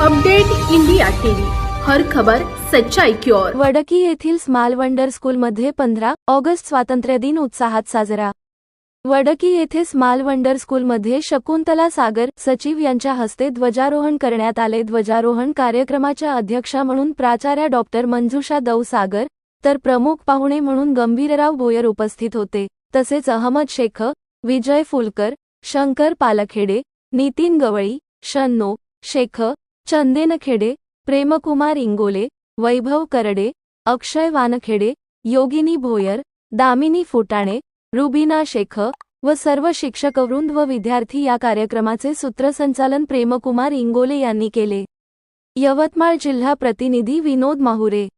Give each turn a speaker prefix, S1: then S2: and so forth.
S1: Update India TV. हर खबर सच्चाई की ओर.
S2: वडकी येथील स्मॉल वंडर स्कूलमध्ये पंधरा ऑगस्ट स्वातंत्र्य दिन उत्साहात साजरा. वडकी येथे स्मॉल वंडर स्कूलमध्ये शकुंतला सागर सचिव यांच्या हस्ते ध्वजारोहण करण्यात आले. ध्वजारोहण कार्यक्रमाच्या अध्यक्षा म्हणून प्राचार्या डॉक्टर मंजुषा दौ सागर तर प्रमुख पाहुणे म्हणून गंभीरराव भोयर उपस्थित होते. तसेच अहमद शेख विजय फुलकर शंकर पालखेडे नितीन गवळी शन्नो शेख चंदेनखेडे प्रेमकुमार इंगोले वैभव करडे अक्षय वानखेडे योगिनी भोयर दामिनी फुटाणे रुबीना शेख व सर्व शिक्षकवृंद व विद्यार्थी या कार्यक्रमाचे सूत्रसंचालन प्रेमकुमार इंगोले यांनी केले. यवतमाळ जिल्हा प्रतिनिधी विनोद माहुरे.